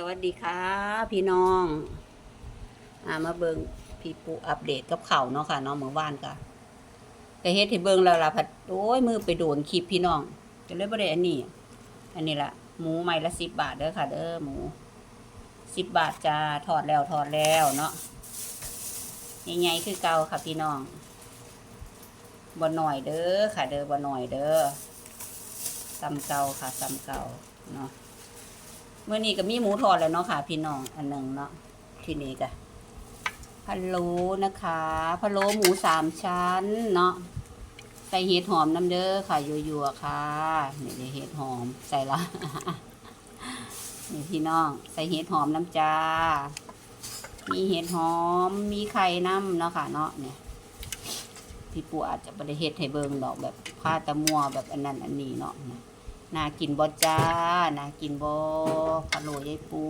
สวัสดีค่ะ พี่น้องอามาเบิงพี่ปูอัปเดตกับเขาเนาะค่ะเนาะเมื่อวานก็ก็เฮ็ดให้เบิงแล้วล่ะพัดโอ้ยมือไปโดนคลิปพี่น้องก็เลยบ่ได้อันนี้ อันนี้ละหมูไม้ละสิบบาทเด้อค่ะ เด้อหมูสิบบาทจะทอดแล้วทอดแล้วเนาะใหญ่ๆคือเก่าค่ะพี่น้องบ่หน่อยเด้อค่ะ เด้อบ่หน่อยเด้อซ้ำเก่าค่ะซ้ำเก่าเนาะ เมื่อนี้ก็มีหมูทอดแล้วเนาะค่ะพี่น้องอันหนึ่งเนาะที่นี่ก็พะโล้นะคะพะโล้หมูสามชั้นเนาะใส่เห็ดหอมน้ำเด้อค่ะยัวๆค่ะนี่เห็ดหอมใส่ละนี่พี่น้องใส่เห็ดหอมน้ำจ้า มีเห็ดหอมมีไข่น้ำเนาะค่ะเนาะเนี่ยพี่ปู่อาจจะไม่ได้เห็ดให้เบิงดอกแบบผ้าตะมัวแบบอันนั้นอันนี้เนาะ น่ากินบ่จ้าน่ากินบ่พะโล้ยายปู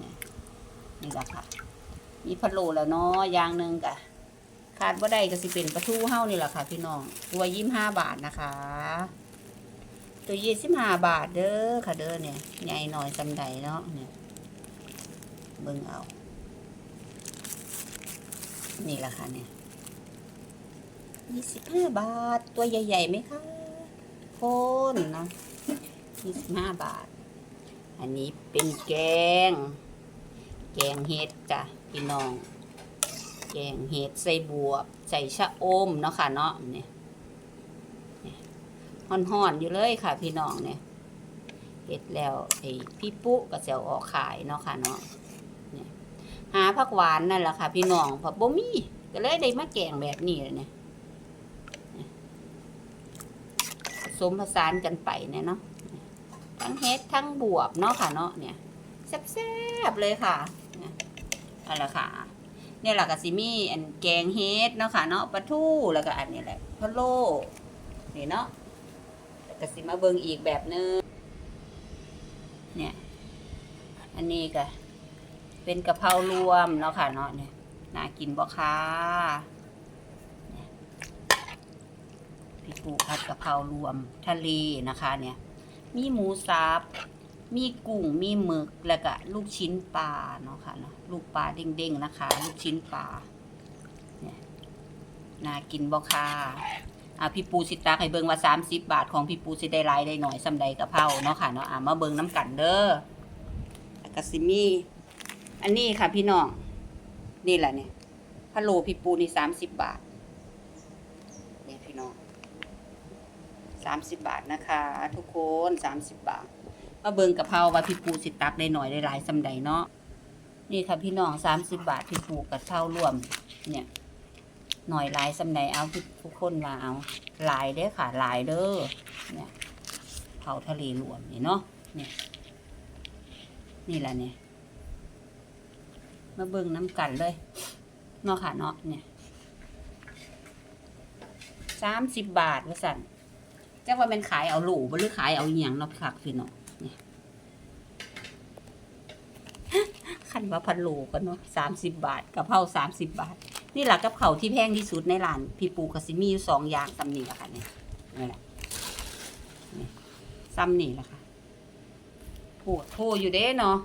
นี่นี่แหละค่ะ มีพะโล้แล้วเนาะอย่างหนึ่งกะขาดบ่าได้ก็สิเป็นปลาทูเฮานี่แหละค่ะ พี่น้อง ตัวยี่ห้าบาทนะคะ ตัวยี่สิบห้าบาทเด้อค่ะเด้อเนี่ยใหญ่หน่อยจำใดเนาะเนี่ยเบิ่งเอา นี่แหละค่ะเนี่ยยี่สิบห้าบาท ตัวใหญ่ๆไหมคะ คนเนาะยี่สิบห้าบาท อันนี้เป็นแกง แกงเห็ดจ้ะพี่น้อง แกงเห็ดใส่บวบ ใส่ชะอมเนาะค่ะเนาะเนี่ยห่อนๆอยู่เลยค่ะ พี่น้องเนี่ยเห็ดแล้วไอ้พี่ปุ๊ก็จะเอาออกขายเนาะค่ะเนาะหาผักหวานนั่นแหละค่ะ พี่น้องผักบ่มีก็เลยได้มาแกงแบบนี้เลยเนี่ย ผ สมผสานกันไปเนี่ยเนาะทั้งเฮ็ดทั้งบวบเนาะค่ะเนาะเนี่ยแซ่บๆเลยค่ะเนี่ยอันละค่ะเนี่ยแหละก็สิมี่อันแกงเฮ็ดเนาะค่ะเนาะปลาทูแล้วก็อันนี้แหละพะโล้นี่เนาะก็สิมาเบิงอีกแบบนึงเนี่ยอันนี้ก็เป็นกะเพรารวมเนาะค่ะเนาะเนี่ยน่ากินบ่ค่ะ พี่ปูผัดกะเพรารวมทะเลนะคะเนี่ย มีหมูสับมีกุ้งมีหมึกแล้วก็ลูกชิ้นปลาเนาะค่ะเนาะลูกปลาเด้งๆนะคะ ลูกชิ้นปลาเนี่ยน่ากินบ่ค่ะอะพี่ปูสิตาให้เบิ่งว่าสามสิบบาทของพี่ปูสิได้หลายได้หน่อยสำใดกะเพราเนาะค่ะเนาะอะมาเบิ่งน้ำกันเด้อก็สิมีอันนี้ค่ะพี่น้องนี่แหละเนี่ยพะโลพี่ปูนี่สามสิบบาทเนี่ยพี่น้อง สามสิบบาทนะคะ ทุกคนสามสิบบาท มาเบิงกะเพราว่าพี่ปูสิตักได้หน่อยได้หลายสำใดเนาะนี่ค่ะพี่น้องสามสิบบาทพี่ปูกับเท่ารวม เนี่ยหน่อยหลายสำใดเอาทุกคนมาเอาหลายเด้อค่ะหลายเด้อเนี่ยเผาทะเลรวมนี่เนาะเนี่ยนี่แหละเนี่ยมาเบิ่งน้ำกันเลยเนาะค่ะเนาะเนี่ยสามสิบบาทว่าสั่น จักว่าเป็นขายเอาหลูบ่หรือขายเอาอหย่างเนาะคักพี่เนาะนี่คันว่าพันโลกันเนาะสามสิบบาทกะเพราสามสิบบาท นี่แหละกะเพราที่แพงที่สุดในร้าน พี่ปูกสิมี่สองอย่างซ้ำนี่แหละค่ะเนี่ยนี่แหละนี่ซ้ำนี่แหละค่ะโหโทอยู่เด้เนาะ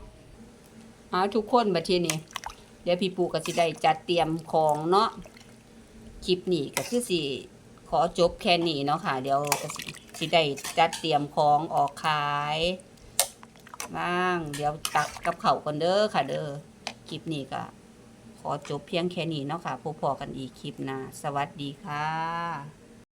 เอาทุกคนบัดทีนี้เดี๋ยวพี่ปูก็สิได้จัดเตรียมของเนาะคลิปนี้ก็คือสิ ขอจบแค่นี้เนาะค่ะ เดี๋ยวสิได้จัดเตรียมของออกขายบ้าง เดี๋ยวตักกับเขากันเด้อค่ะ เด้อคลิปนี้ก็ขอจบเพียงแค่นี้เนาะค่ะพบพอกันอีกคลิปหน้าสวัสดีค่ะ